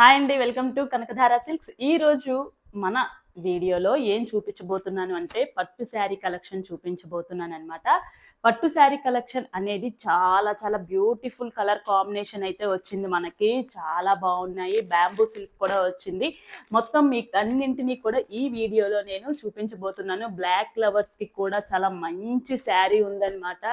Hi అండి welcome to Kanakadhara silks. ఈ రోజు మన వీడియోలో ఏం చూపించబోతున్నాను అంటే పట్టు శారీ కలెక్షన్ చూపించబోతున్నాను అనమాట పట్టు శారీ కలెక్షన్ అనేది చాలా చాలా బ్యూటిఫుల్ కలర్ కాంబినేషన్ అయితే వచ్చింది మనకి. చాలా బాగున్నాయి. బ్యాంబూ సిల్క్ కూడా వచ్చింది. మొత్తం మీకు అన్నింటినీ కూడా ఈ వీడియోలో నేను చూపించబోతున్నాను. బ్లాక్ ఫ్లవర్స్కి కూడా చాలా మంచి శారీ ఉందన్నమాట.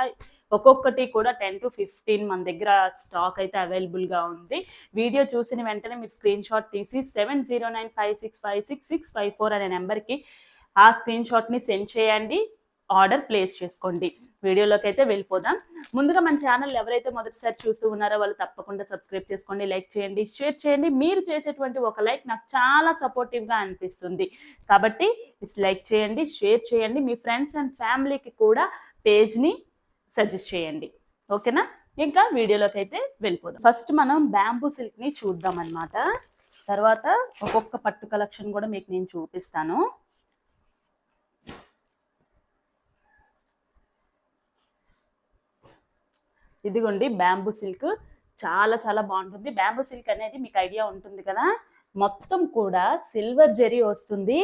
ఒక్కొక్కటి కూడా టెన్ టు ఫిఫ్టీన్ మన దగ్గర స్టాక్ అయితే అవైలబుల్గా ఉంది. వీడియో చూసిన వెంటనే మీరు స్క్రీన్ షాట్ తీసి seven zero nine five six five six six five four అనే నెంబర్కి ఆ స్క్రీన్ షాట్ని సెండ్ చేయండి ఆర్డర్ ప్లేస్ చేసుకోండి. వీడియోలోకి అయితే వెళ్ళిపోదాం. ముందుగా మన ఛానల్ ఎవరైతే మొదటిసారి చూస్తూ ఉన్నారో వాళ్ళు తప్పకుండా సబ్స్క్రైబ్ చేసుకోండి లైక్ చేయండి షేర్ చేయండి. మీరు చేసేటువంటి ఒక లైక్ నాకు చాలా సపోర్టివ్గా అనిపిస్తుంది. కాబట్టి లైక్ చేయండి షేర్ చేయండి. మీ ఫ్రెండ్స్ అండ్ ఫ్యామిలీకి కూడా పేజ్ని సజెస్ట్ చేయండి. ఓకేనా? ఇంకా వీడియోలోకి అయితే వెళ్ళిపోదాం. ఫస్ట్ మనం బ్యాంబూ సిల్క్ని చూద్దాం అనమాట తర్వాత ఒక్కొక్క పట్టు కలెక్షన్ కూడా మీకు నేను చూపిస్తాను. ఇదిగోండి బ్యాంబూ సిల్క్ చాలా చాలా బాగుంటుంది. బ్యాంబూ సిల్క్ అనేది మీకు ఐడియా ఉంటుంది కదా? మొత్తం కూడా సిల్వర్ జెరీ వస్తుంది.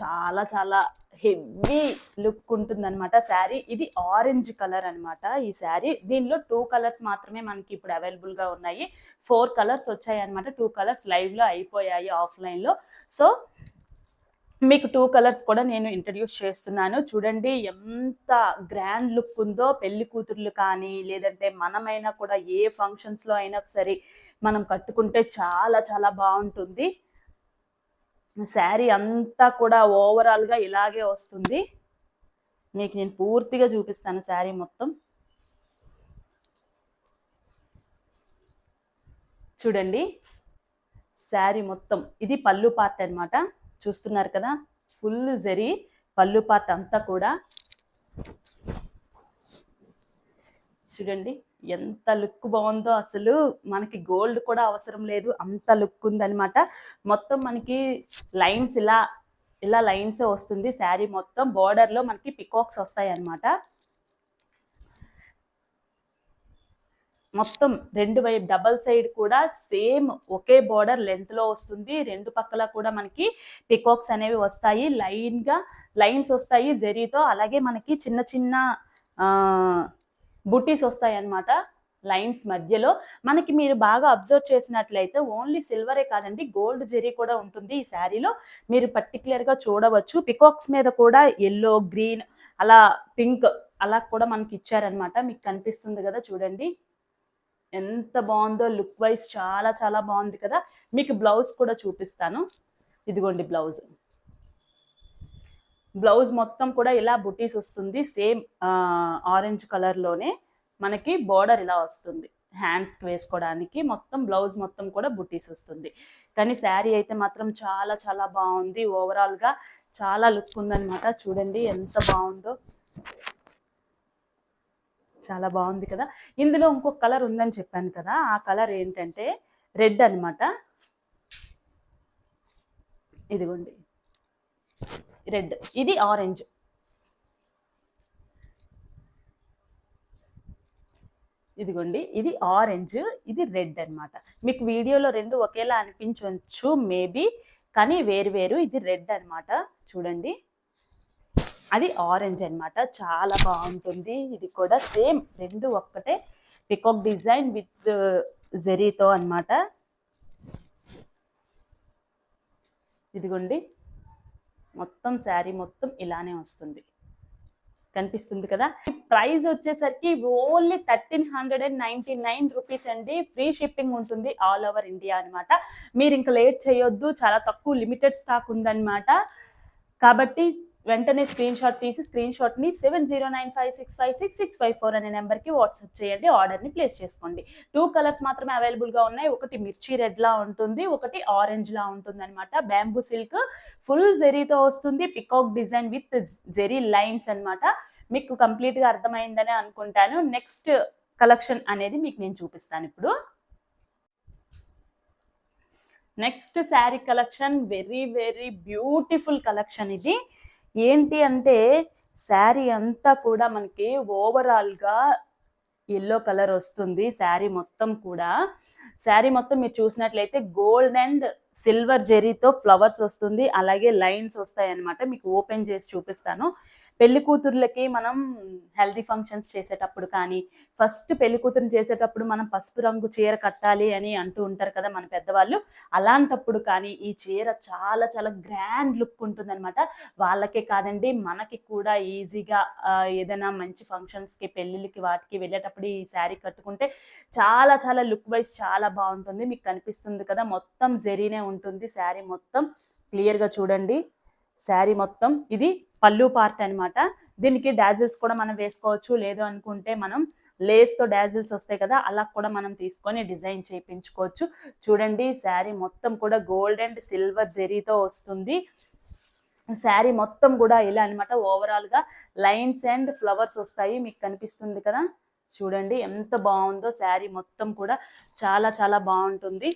చాలా చాలా హెవీ లుక్ ఉంటుంది అనమాట శారీ ఇది ఆరెంజ్ కలర్ అనమాట ఈ శారీ. దీనిలో టూ కలర్స్ మాత్రమే మనకి ఇప్పుడు అవైలబుల్గా ఉన్నాయి. ఫోర్ కలర్స్ వచ్చాయి అనమాట టూ కలర్స్ లైవ్లో అయిపోయాయి ఆఫ్లైన్లో సో మీకు టూ కలర్స్ కూడా నేను ఇంట్రడ్యూస్ చేస్తున్నాను. చూడండి ఎంత గ్రాండ్ లుక్ ఉందో పెళ్ళి కూతుర్లు కానీ లేదంటే మనమైనా కూడా ఏ ఫంక్షన్స్లో అయినా సరే మనం కట్టుకుంటే చాలా చాలా బాగుంటుంది. శారీ అంతా కూడా ఓవరాల్గా ఇలాగే వస్తుంది. మీకు నేను పూర్తిగా చూపిస్తాను శారీ మొత్తం. చూడండి. శారీ మొత్తం. ఇది పళ్ళు పార్ట్ అనమాట చూస్తున్నారు కదా? ఫుల్ జరీ పళ్ళు పార్ట్ అంతా కూడా. చూడండి. ఎంత లుక్ బాగుందో అసలు మనకి గోల్డ్ కూడా అవసరం లేదు. అంత లుక్ ఉందనమాట మొత్తం మనకి లైన్స్ ఇలా ఇలా లైన్స్ వస్తుంది. శారీ మొత్తం బోర్డర్లో మనకి పికాక్స్ వస్తాయి అన్నమాట మొత్తం రెండు వైపు డబల్ సైడ్ కూడా సేమ్ ఒకే బోర్డర్ లెంత్లో వస్తుంది. రెండు పక్కల కూడా మనకి పికాక్స్ అనేవి వస్తాయి. లైన్గా లైన్స్ వస్తాయి. జెరీతో. అలాగే మనకి చిన్న చిన్న బుటీస్ వస్తాయి అన్నమాట లైన్స్ మధ్యలో. మనకి మీరు బాగా అబ్జర్వ్ చేసినట్లయితే ఓన్లీ సిల్వరే కాదండి గోల్డ్ జెరీ కూడా ఉంటుంది ఈ శారీలో. మీరు పర్టికులర్గా చూడవచ్చు. పికాక్స్ మీద కూడా ఎల్లో గ్రీన్ అలా పింక్ అలా కూడా మనకి ఇచ్చారనమాట మీకు కనిపిస్తుంది కదా చూడండి. ఎంత బాగుందో లుక్ వైజ్ చాలా చాలా బాగుంది కదా. మీకు బ్లౌజ్ కూడా చూపిస్తాను. ఇదిగోండి బ్లౌజ్ బ్లౌజ్ మొత్తం కూడా ఇలా బుటీస్ వస్తుంది. సేమ్ ఆరెంజ్ కలర్లోనే మనకి బార్డర్ ఇలా వస్తుంది. హ్యాండ్స్కి వేసుకోవడానికి మొత్తం బ్లౌజ్ మొత్తం కూడా బుటీస్ వస్తుంది. కానీ శారీ అయితే మాత్రం చాలా చాలా బాగుంది. ఓవరాల్గా చాలా లుక్ ఉందనమాట చూడండి ఎంత బాగుందో. చాలా బాగుంది కదా. ఇందులో ఇంకొక కలర్ ఉందని చెప్పాను కదా. ఆ కలర్ ఏంటంటే రెడ్ అనమాట ఇదిగోండి. రెడ్. ఇది ఆరెంజ్. ఇదిగోండి ఇది ఆరెంజ్ ఇది రెడ్ అనమాట మీకు వీడియోలో రెండు ఒకేలా అనిపించవచ్చు మేబీ కానీ వేరు వేరు ఇది రెడ్ అనమాట చూడండి. అది ఆరెంజ్ అనమాట చాలా బాగుంటుంది. ఇది కూడా సేమ్ రెండు ఒక్కటే. పికాక్ డిజైన్ విత్ uh, జెరీతో అనమాట ఇదిగోండి. మొత్తం శారీ మొత్తం ఇలానే వస్తుంది. కనిపిస్తుంది కదా? ప్రైస్ వచ్చేసరికి only thirteen hundred and ninety nine rupees అండి. ఫ్రీ షిప్పింగ్ ఉంటుంది ఆల్ ఓవర్ ఇండియా అనమాట మీరు ఇంకా లేట్ చేయొద్దు చాలా తక్కువ లిమిటెడ్ స్టాక్ ఉందన్నమాట. కాబట్టి వెంటనే స్క్రీన్ షాట్ తీసి screen షాట్ని seven zero nine five six five six six five four అనే నెంబర్కి వాట్సాప్ చేయండి ఆర్డర్ని ప్లేస్ చేసుకోండి. టూ కలర్స్ మాత్రమే అవైలబుల్గా ఉన్నాయి. ఒకటి మిర్చి రెడ్లా ఉంటుంది ఒకటి ఆరెంజ్లా ఉంటుంది అనమాట బ్యాంబూ సిల్క్ ఫుల్ జెరీతో వస్తుంది peacock design with zari lines అనమాట మీకు కంప్లీట్గా అర్థమైందని అనుకుంటాను. నెక్స్ట్ కలెక్షన్ అనేది మీకు నేను చూపిస్తాను ఇప్పుడు. Next sari collection very very beautiful collection ఇది. ఏంటి అంటే శారీ అంతా కూడా మనకి ఓవరాల్గా ఎల్లో కలర్ వస్తుంది శారీ మొత్తం కూడా. శారీ మొత్తం మీరు చూసినట్లయితే గోల్డ్ అండ్ సిల్వర్ జెరీతో ఫ్లవర్స్ వస్తుంది అలాగే లైన్స్ వస్తాయి అనమాట మీకు ఓపెన్ చేసి చూపిస్తాను. పెళ్ళి కూతుర్లకి మనం హెల్దీ ఫంక్షన్స్ చేసేటప్పుడు కానీ ఫస్ట్ పెళ్ళి కూతురుని చేసేటప్పుడు మనం పసుపు రంగు చీర కట్టాలి అని అంటూ ఉంటారు కదా మన పెద్దవాళ్ళు. అలాంటప్పుడు కానీ ఈ చీర చాలా చాలా గ్రాండ్ లుక్ ఉంటుందన్నమాట. వాళ్ళకే కాదండి మనకి కూడా ఈజీగా ఏదైనా మంచి ఫంక్షన్స్కి పెళ్ళిళ్ళకి వాటికి వెళ్ళేటప్పుడు ఈ శారీ కట్టుకుంటే చాలా చాలా లుక్ వైజ్ చాలా బాగుంటుంది. మీకు కనిపిస్తుంది కదా మొత్తం జరీనే ఉంటుంది శారీ మొత్తం. క్లియర్గా చూడండి. శారీ మొత్తం. ఇది పళ్ళు పార్ట్ అనమాట దీనికి డాజిల్స్ కూడా మనం వేసుకోవచ్చు. లేదు అనుకుంటే మనం లేస్తో డాజిల్స్ వస్తాయి కదా అలా కూడా మనం తీసుకొని డిజైన్ చేయించుకోవచ్చు. చూడండి శారీ మొత్తం కూడా గోల్డ్ అండ్ సిల్వర్ జెరీతో వస్తుంది. శారీ మొత్తం కూడా ఇలా అనమాట ఓవరాల్గా లైన్స్ అండ్ ఫ్లవర్స్ వస్తాయి. మీకు కనిపిస్తుంది కదా? చూడండి ఎంత బాగుందో శారీ మొత్తం కూడా చాలా చాలా బాగుంటుంది.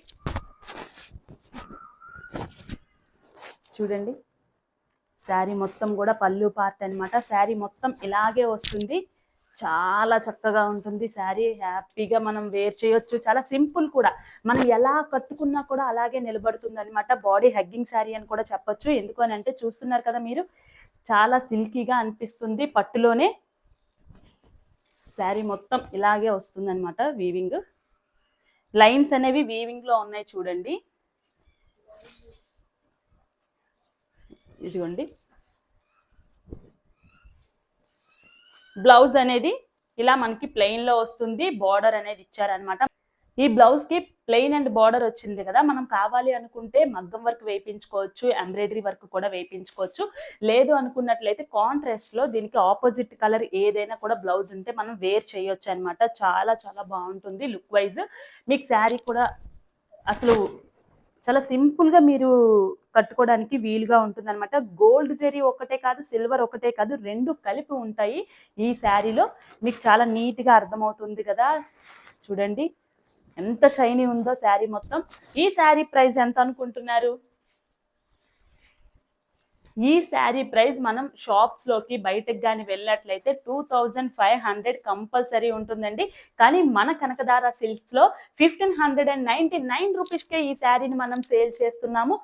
చూడండి. శారీ మొత్తం కూడా పళ్ళు పార్ట్ అనమాట శారీ మొత్తం ఇలాగే వస్తుంది. చాలా చక్కగా ఉంటుంది శారీ. హ్యాపీగా మనం వేర్ చేయొచ్చు. చాలా సింపుల్ కూడా. మనం ఎలా కట్టుకున్నా కూడా అలాగే నిలబడుతుంది అనమాట బాడీ హగ్గింగ్ శారీ అని కూడా చెప్పొచ్చు. ఎందుకు అని అంటే చూస్తున్నారు కదా మీరు చాలా సిల్కీగా అనిపిస్తుంది పట్టులోనే. శారీ మొత్తం ఇలాగే వస్తుంది అనమాట వీవింగ్ లైన్స్ అనేవి వీవింగ్లో ఉన్నాయి చూడండి. ఇదిగోండి. బ్లౌజ్ అనేది ఇలా మనకి ప్లెయిన్లో వస్తుంది బార్డర్ అనేది ఇచ్చారనమాట ఈ బ్లౌజ్కి ప్లెయిన్ అండ్ బార్డర్ వచ్చింది కదా మనం కావాలి అనుకుంటే మగ్గం వర్క్ వేయించుకోవచ్చు ఎంబ్రాయిడరీ వర్క్ కూడా వేయించుకోవచ్చు. లేదు అనుకున్నట్లయితే కాంట్రాస్ట్లో దీనికి ఆపోజిట్ కలర్ ఏదైనా కూడా బ్లౌజ్ ఉంటే మనం వేర్ చేయొచ్చు అనమాట చాలా చాలా బాగుంటుంది లుక్ వైజ్ మీకు శారీ కూడా అసలు చాలా సింపుల్గా మీరు కట్టుకోవడానికి వీలుగా ఉంటుంది అనమాట గోల్డ్ జెరీ ఒకటే కాదు సిల్వర్ ఒకటే కాదు రెండు కలిపి ఉంటాయి ఈ శారీలో. మీకు చాలా నీట్గా అర్థమవుతుంది కదా. చూడండి ఎంత షైనీ ఉందో శారీ మొత్తం. ఈ శారీ ప్రైస్ ఎంత అనుకుంటున్నారు? ఈ శారీ ప్రైస్ మనం షాప్స్లోకి బయటకు కానీ వెళ్ళినట్లయితే two thousand five hundred compulsory ఉంటుందండి. కానీ మన Kanakadhara సిల్క్స్లో fifteen hundred and ninety nine రూపీస్కే ఈ శారీని మనం సేల్ చేస్తున్నాము.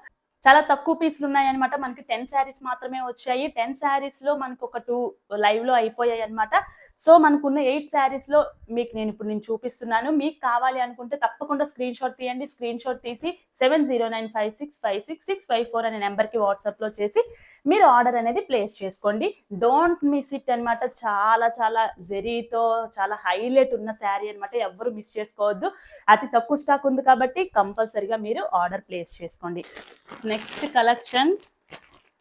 చాలా తక్కువ పీసులు ఉన్నాయన్నమాట. మనకి టెన్ శారీస్ మాత్రమే వచ్చాయి. టెన్ శారీస్లో మనకు ఒక టూ లైవ్లో అయిపోయాయి అనమాట సో మనకున్న ఎయిట్ శారీస్లో మీకు నేను ఇప్పుడు నేను చూపిస్తున్నాను. మీకు కావాలి అనుకుంటే తప్పకుండా స్క్రీన్ షాట్ తీయండి. స్క్రీన్ షాట్ తీసి seven zero nine five six five six six five four అనే నెంబర్కి వాట్సాప్లో చేసి మీరు ఆర్డర్ అనేది ప్లేస్ చేసుకోండి. డోంట్ మిస్ ఇట్ అన్నమాట. చాలా చాలా జెరీతో చాలా హైలైట్ ఉన్న శారీ అన్నమాట. ఎవ్వరు మిస్ చేసుకోవద్దు. అతి తక్కువ స్టాక్ ఉంది కాబట్టి కంపల్సరిగా మీరు ఆర్డర్ ప్లేస్ చేసుకోండి. Next collection.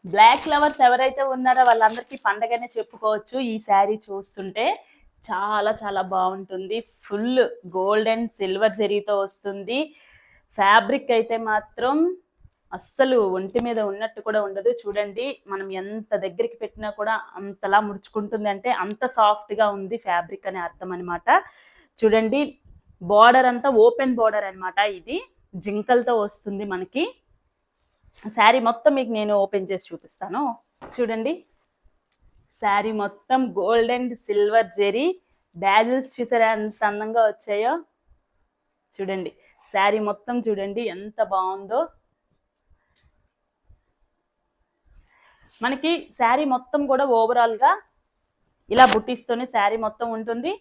బ్లాక్ లవర్స్ ఎవరైతే ఉన్నారో వాళ్ళందరికీ పండగనే చెప్పుకోవచ్చు. ఈ శారీ చూస్తుంటే చాలా చాలా బాగుంటుంది. ఫుల్ గోల్డ్ అండ్ సిల్వర్ జరీతో వస్తుంది. ఫ్యాబ్రిక్ అయితే మాత్రం అస్సలు ఒంటి మీద ఉన్నట్టు కూడా ఉండదు. చూడండి మనం ఎంత దగ్గరికి పెట్టినా కూడా అంతలా ముడుచుకుంటుంది అంటే అంత సాఫ్ట్గా ఉంది ఫ్యాబ్రిక్ అనే అర్థం అనమాట చూడండి బార్డర్ అంతా ఓపెన్ బార్డర్ అన్నమాట ఇది. జింకలతో వస్తుంది మనకి. శారీ మొత్తం మీకు నేను ఓపెన్ చేసి చూపిస్తాను. చూడండి. శారీ మొత్తం గోల్డ్ అండ్ సిల్వర్ జెరీ బ్యాజిల్స్ చూసారా ఎంత అందంగా వచ్చాయో? చూడండి. శారీ మొత్తం చూడండి ఎంత బాగుందో. మనకి శారీ మొత్తం కూడా ఓవరాల్గా ఇలా బుట్టిస్తూనే శారీ మొత్తం ఉంటుంది.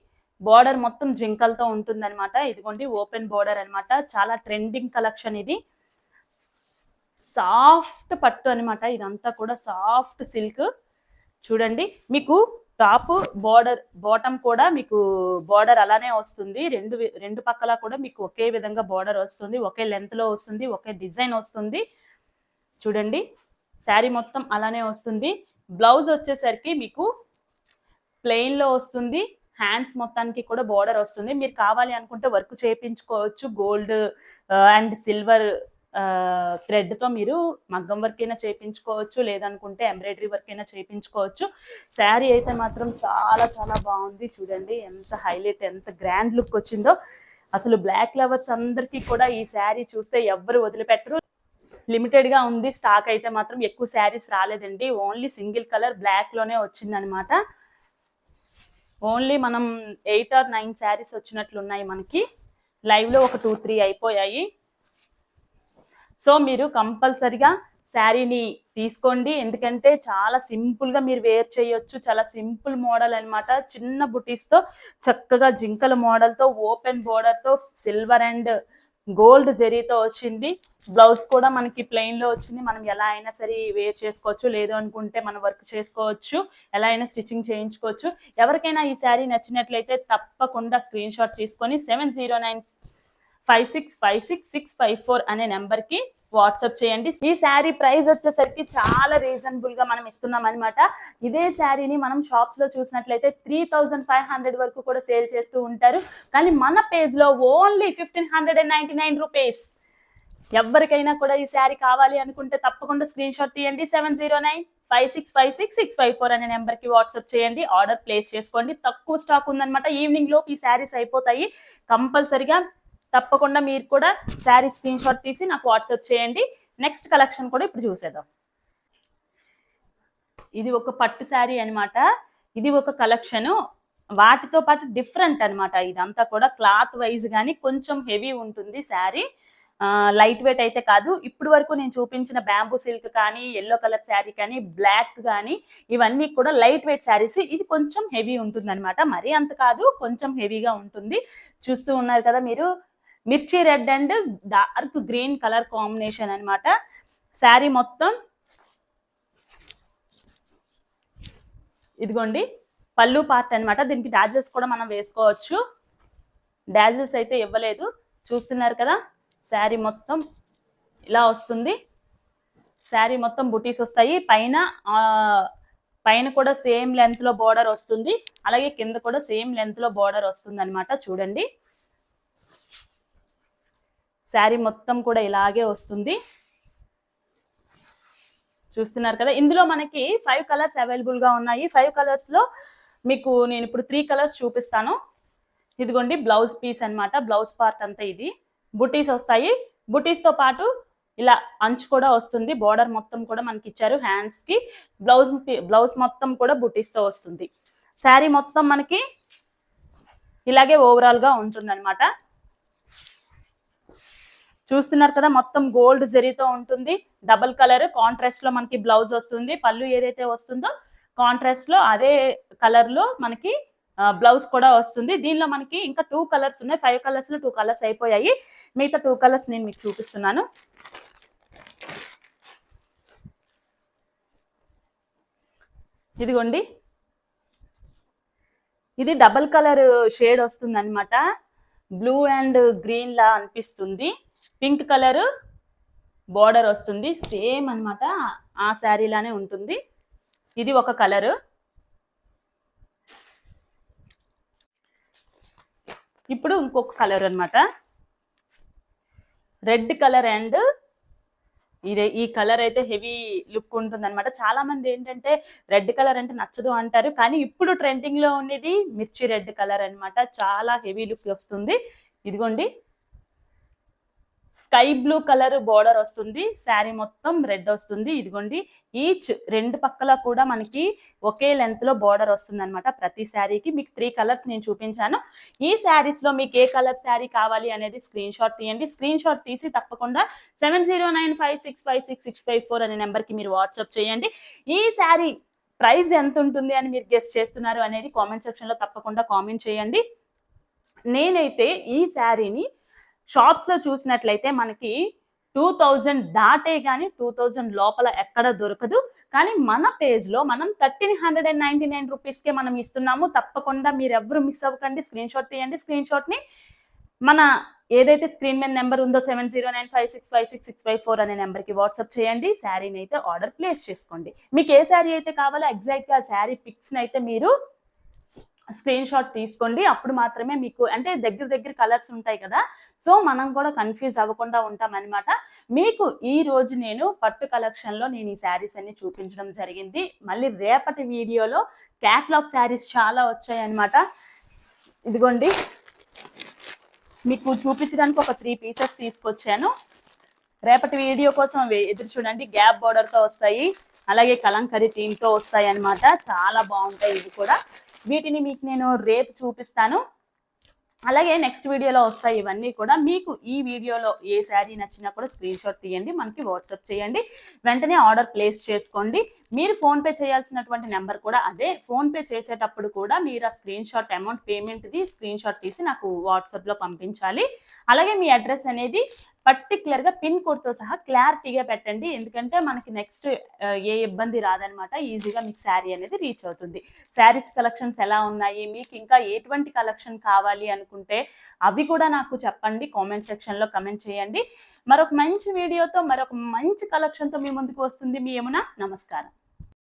బార్డర్ మొత్తం జింకలతో ఉంటుంది అనమాట ఇదిగోండి ఓపెన్ బార్డర్ అనమాట చాలా ట్రెండింగ్ కలెక్షన్ ఇది. సాఫ్ట్ పట్టు అనమాట ఇదంతా కూడా సాఫ్ట్ సిల్క్. చూడండి మీకు టాప్ బార్డర్ బాటమ్ కూడా మీకు బార్డర్ అలానే వస్తుంది. రెండు రెండు పక్కల కూడా మీకు ఒకే విధంగా బార్డర్ వస్తుంది. ఒకే లెంత్లో వస్తుంది ఒకే డిజైన్ వస్తుంది. చూడండి శారీ మొత్తం అలానే వస్తుంది. బ్లౌజ్ వచ్చేసరికి మీకు ప్లెయిన్లో వస్తుంది. హ్యాండ్స్ మొత్తానికి కూడా బార్డర్ వస్తుంది. మీరు కావాలి అనుకుంటే వర్క్ చేయించుకోవచ్చు. గోల్డ్ అండ్ సిల్వర్ థ్రెడ్తో మీరు మగ్గం వర్క్ అయినా చేయించుకోవచ్చు లేదనుకుంటే ఎంబ్రాయిడరీ వర్క్ అయినా చేయించుకోవచ్చు శారీ అయితే మాత్రం చాలా చాలా బాగుంది. చూడండి ఎంత హైలైట్ ఎంత గ్రాండ్ లుక్ వచ్చిందో. అసలు బ్లాక్ లవర్స్ అందరికీ కూడా ఈ శారీ చూస్తే ఎవ్వరు వదిలిపెట్టరు. లిమిటెడ్గా ఉంది స్టాక్ అయితే మాత్రం ఎక్కువ శారీస్ రాలేదండి. ఓన్లీ సింగిల్ కలర్ బ్లాక్లోనే వచ్చిందనమాట. ఓన్లీ మనం ఎయిట్ ఆర్ నైన్ శారీస్ వచ్చినట్లు ఉన్నాయి మనకి. లైవ్లో ఒక టూ త్రీ అయిపోయాయి. సో మీరు కంపల్సరిగా శారీని తీసుకోండి. ఎందుకంటే చాలా సింపుల్గా మీరు వేర్ చేయొచ్చు. చాలా సింపుల్ మోడల్ అన్నమాట. చిన్న బుటీస్తో చక్కగా జింకల మోడల్తో ఓపెన్ బోర్డర్తో సిల్వర్ అండ్ గోల్డ్ జరీతో వచ్చింది. బ్లౌజ్ కూడా మనకి ప్లెయిన్లో వచ్చింది. మనం ఎలా అయినా సరే వేర్ చేసుకోవచ్చు. లేదు అనుకుంటే మనం వర్క్ చేసుకోవచ్చు. ఎలా అయినా స్టిచ్చింగ్ చేయించుకోవచ్చు. ఎవరికైనా ఈ శారీ నచ్చినట్లయితే తప్పకుండా స్క్రీన్ షాట్ తీసుకొని seven zero nine five six five six six five four అనే నెంబర్కి వాట్సాప్ చేయండి. ఈ శారీ ప్రైస్ వచ్చేసరికి చాలా రీజనబుల్గా మనం ఇస్తున్నాం అనమాట ఇదే శారీని మనం షాప్స్లో చూసినట్లయితే త్రీ థౌజండ్ ఫైవ్ హండ్రెడ్ వరకు కూడా సేల్ చేస్తూ ఉంటారు. కానీ మన పేజ్లో only fifteen hundred and ninety nine rupees. ఎవరికైనా కూడా ఈ శారీ కావాలి అనుకుంటే తప్పకుండా స్క్రీన్ షాట్ తీయండి. Seven zero nine five six five six six five four అనే నెంబర్కి వాట్సాప్ చేయండి. ఆర్డర్ ప్లేస్ చేసుకోండి. తక్కువ స్టాక్ ఉందన్నమాట. ఈవినింగ్ లోపు ఈ శారీస్ అయిపోతాయి. కంపల్సరిగా తప్పకుండా మీరు కూడా శారీ స్క్రీన్ షాట్ తీసి నాకు వాట్సాప్ చేయండి. నెక్స్ట్ కలెక్షన్ కూడా ఇప్పుడు చూసేద్దాం. ఇది ఒక పట్టు శారీ అనమాట ఇది ఒక కలెక్షన్ వాటితో పాటు డిఫరెంట్ అన్నమాట. ఇదంతా కూడా క్లాత్ వైజ్ కానీ కొంచెం హెవీ ఉంటుంది శారీ. లైట్ వెయిట్ అయితే కాదు. ఇప్పుడు వరకు నేను చూపించిన బ్యాంబూ సిల్క్ కానీ ఎల్లో కలర్ శారీ కానీ బ్లాక్ కానీ ఇవన్నీ కూడా లైట్ వెయిట్ శారీస్. ఇది కొంచెం హెవీ ఉంటుంది అనమాట మరీ అంత కాదు కొంచెం హెవీగా ఉంటుంది. చూస్తూ ఉన్నారు కదా మీరు. Mirchi red and dark green colour combination అనమాట శారీ మొత్తం ఇదిగోండి పళ్ళు పార్ట్ అన్నమాట. దీనికి డాజిల్స్ కూడా మనం వేసుకోవచ్చు. డాజిల్స్ అయితే ఇవ్వలేదు. చూస్తున్నారు కదా శారీ మొత్తం ఇలా వస్తుంది. శారీ మొత్తం బుటీస్ వస్తాయి. పైన పైన కూడా సేమ్ లెంత్లో బోర్డర్ వస్తుంది. అలాగే కింద కూడా సేమ్ లెంత్లో బోర్డర్ వస్తుంది అనమాట చూడండి. శారీ మొత్తం కూడా ఇలాగే వస్తుంది. చూస్తున్నారు కదా ఇందులో మనకి ఫైవ్ కలర్స్ అవైలబుల్గా ఉన్నాయి. ఫైవ్ కలర్స్లో మీకు నేను ఇప్పుడు త్రీ కలర్స్ చూపిస్తాను. ఇదిగోండి బ్లౌజ్ పీస్ అన్నమాట. బ్లౌజ్ పార్ట్ అంతా ఇది. బుటీస్ వస్తాయి. బుటీస్తో పాటు ఇలా అంచు కూడా వస్తుంది. బోర్డర్ మొత్తం కూడా మనకి ఇచ్చారు హ్యాండ్స్కి బ్లౌజ్ బ్లౌజ్ మొత్తం కూడా బుటీస్తో వస్తుంది. శారీ మొత్తం మనకి ఇలాగే ఓవరాల్గా ఉంటుంది అనమాట చూస్తున్నారు కదా మొత్తం గోల్డ్ జరీతో ఉంటుంది. డబుల్ కలర్ కాంట్రాస్ట్లో మనకి బ్లౌజ్ వస్తుంది. పళ్ళు ఏదైతే వస్తుందో కాంట్రాస్ట్లో అదే కలర్లో మనకి బ్లౌజ్ కూడా వస్తుంది. దీనిలో మనకి ఇంకా టూ కలర్స్ ఉన్నాయి. ఫైవ్ కలర్స్లో టూ కలర్స్ అయిపోయాయి. మిగతా టూ కలర్స్ నేను మీకు చూపిస్తున్నాను. ఇదిగోండి. ఇది డబల్ కలర్ షేడ్ వస్తుంది అనమాట బ్లూ అండ్ గ్రీన్ లా అనిపిస్తుంది. పింక్ కలర్ బోర్డర్ వస్తుంది. సేమ్ అనమాట ఆ శారీలానే ఉంటుంది. ఇది ఒక కలర్. ఇప్పుడు ఇంకొక కలర్ అనమాట రెడ్ కలర్ అండ్ ఇదే ఈ కలర్ అయితే హెవీ లుక్ ఉంటుంది అనమాట చాలా మంది ఏంటంటే రెడ్ కలర్ అంటే నచ్చదు అంటారు. కానీ ఇప్పుడు ట్రెండింగ్లో ఉన్నది మిర్చి రెడ్ కలర్ అనమాట చాలా హెవీ లుక్ వస్తుంది. ఇదిగోండి. స్కై బ్లూ కలర్ బోర్డర్ వస్తుంది శారీ మొత్తం రెడ్ వస్తుంది. ఇదిగోండి ఈచ్ రెండు పక్కల కూడా మనకి ఒకే లెంత్లో బోర్డర్ వస్తుంది అనమాట ప్రతి శారీకి. మీకు త్రీ కలర్స్ నేను చూపించాను. ఈ శారీస్లో మీకు ఏ కలర్ శారీ కావాలి అనేది స్క్రీన్ షాట్ తీయండి. స్క్రీన్ షాట్ తీసి తప్పకుండా seven zero nine five six five six six five four అనే నెంబర్కి మీరు వాట్సాప్ చేయండి. ఈ శారీ ప్రైస్ ఎంత ఉంటుంది అని మీరు గెస్ట్ చేస్తున్నారు అనేది కామెంట్ సెక్షన్లో తప్పకుండా కామెంట్ చేయండి. నేనైతే ఈ శారీని షాప్స్లో చూసినట్లయితే మనకి టూ థౌజండ్ దాటే కానీ టూ థౌజండ్ లోపల ఎక్కడ దొరకదు. కానీ మన పేజ్లో మనం thirteen hundred and ninety nine రూపీస్కే మనం ఇస్తున్నాము. తప్పకుండా మీరు ఎవరు మిస్ అవ్వకండి. స్క్రీన్ షాట్ తీయండి. స్క్రీన్ షాట్ని మన ఏదైతే స్క్రీన్ మీద నెంబర్ ఉందో seven zero nine five six five six six five four అనే నెంబర్కి వాట్సాప్ చేయండి. శారీని అయితే ఆర్డర్ ప్లేస్ చేసుకోండి. మీకు ఏ శారీ అయితే కావాలో ఎగ్జాక్ట్గా ఆ శారీ పిక్స్ని అయితే మీరు స్క్రీన్ షాట్ తీసుకోండి. అప్పుడు మాత్రమే మీకు అంటే దగ్గర దగ్గర కలర్స్ ఉంటాయి కదా. సో మనం కూడా కన్ఫ్యూజ్ అవ్వకుండా ఉంటాం అనమాట మీకు ఈ రోజు నేను పట్టు కలెక్షన్లో నేను ఈ శారీస్ అన్ని చూపించడం జరిగింది. మళ్ళీ రేపటి వీడియోలో క్యాట్లాగ్ శారీస్ చాలా వచ్చాయి అనమాట ఇదిగోండి. మీకు చూపించడానికి ఒక త్రీ పీసెస్ తీసుకొచ్చాను. రేపటి వీడియో కోసం ఎదురు చూడండి. గ్యాప్ బార్డర్తో వస్తాయి. అలాగే కలంకరీ థీమ్తో వస్తాయి అన్నమాట చాలా బాగుంటాయి ఇవి కూడా. వీటిని మీకు నేను రేపు చూపిస్తాను. అలాగే నెక్స్ట్ వీడియోలో వస్తాయి ఇవన్నీ కూడా. మీకు ఈ వీడియోలో ఏ శారీ నచ్చినా కూడా స్క్రీన్ షాట్ తీయండి మనకి వాట్సాప్ చేయండి. వెంటనే ఆర్డర్ ప్లేస్ చేసుకోండి. మీరు ఫోన్పే చేయాల్సినటువంటి నెంబర్ కూడా అదే. ఫోన్పే చేసేటప్పుడు కూడా మీరు ఆ స్క్రీన్ షాట్ అమౌంట్ పేమెంట్ది స్క్రీన్ షాట్ తీసి నాకు వాట్సాప్లో పంపించాలి. అలాగే మీ అడ్రస్ అనేది పర్టికులర్గా పిన్ కోడ్తో సహా క్లారిటీగా పెట్టండి. ఎందుకంటే మనకి నెక్స్ట్ ఏ ఇబ్బంది రాదనమాట. ఈజీగా మీకు శారీ అనేది రీచ్ అవుతుంది. శారీస్ కలెక్షన్స్ ఎలా ఉన్నాయి? మీకు ఇంకా ఎటువంటి కలెక్షన్ కావాలి అనుకుంటే అవి కూడా నాకు చెప్పండి. కామెంట్ సెక్షన్లో కమెంట్ చేయండి. మరొక మంచి వీడియోతో మరొక మంచి కలెక్షన్తో మీ ముందుకు వస్తుంది. మీ యమున నమస్కారం.